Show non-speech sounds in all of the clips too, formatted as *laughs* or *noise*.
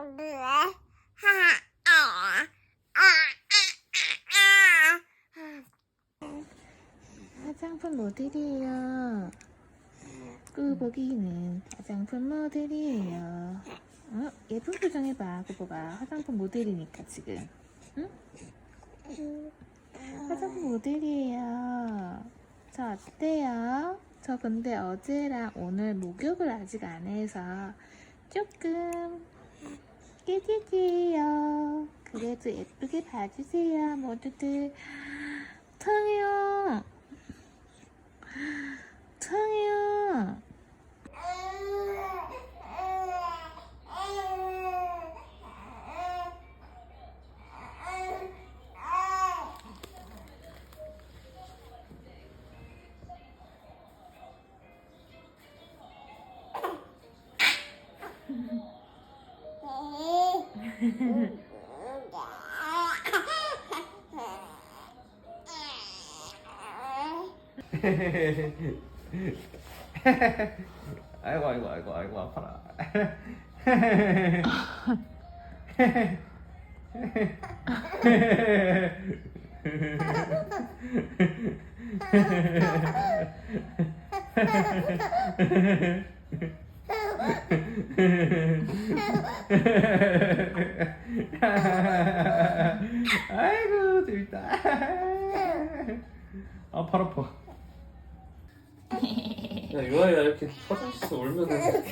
아, 화장품 모델이에요. 그 꾸보기는 화장품 모델이에요. 어? 예쁜 표정 해봐, 꾸보가. 화장품 모델이니까, 지금. 응? 화장품 모델이에요. 저 어때요? 저 근데 어제랑 오늘 목욕을 아직 안 해서 조금 깨지지요. 그래도 예쁘게 봐주세요, 모두들. 탕이요. 탕이요. *laughs* 아이고 아이고 아이고 아이고 아파라. *laughs* *laughs* *laughs* 아이고 재밌다. 아팔 아파. 야 유아야 이렇게 화장실에서 울면은 *laughs*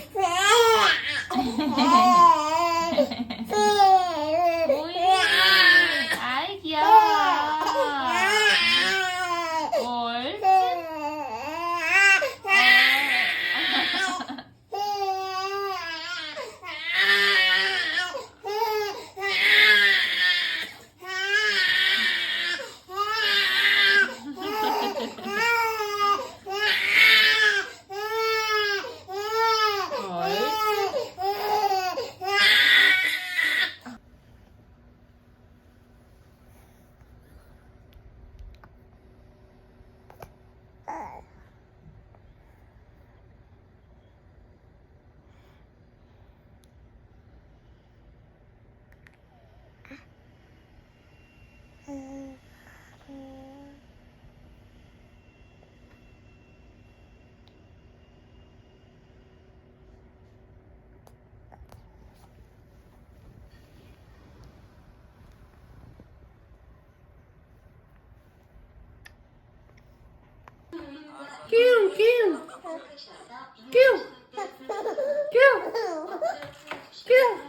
Kill! Kill! Kill!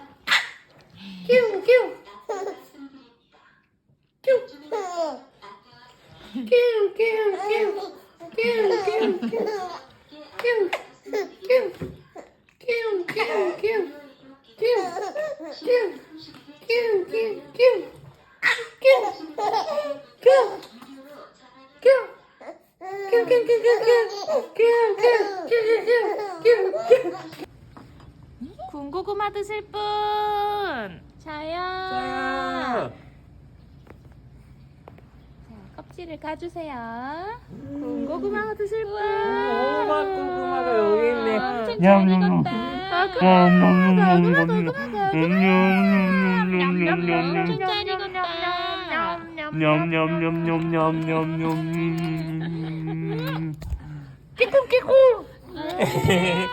군고구마 드실 분 자요. 자, 껍질을 까주세요. 군고구마 드실 분. 고구마 고구마가 여기 있네. 엄청 잘 익었다. 고구마, 고구마, 고구마, 고구마. 엄청 잘 익었다. 냠냠냠냠냠냠냠. 끼꿍.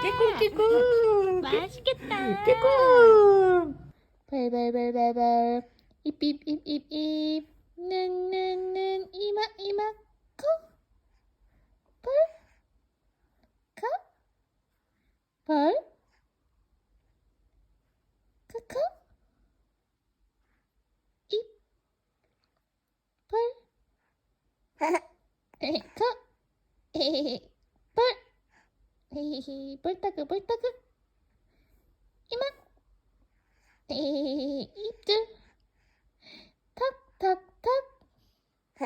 끼꿍 끼꿍. 맛있겠다. 끼꿍. 발발발발발. 입입입입입. 눈눈눈 이마 이마 코. 벌. 카. 벌. 크크. 입. 벌. 코. 에헤헤. 뻘 헤헤헤 뻘따그 뻘따그 이만. 에헤헤 입들 탁탁탁 고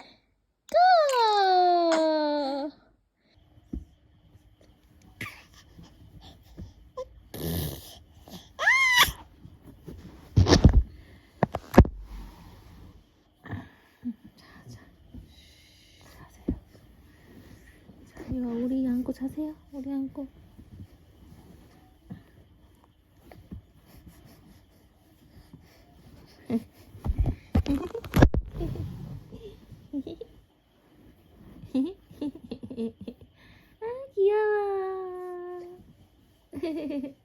이거 우리 안고 자세요. 우리 안고. 아 귀여워 *laughs*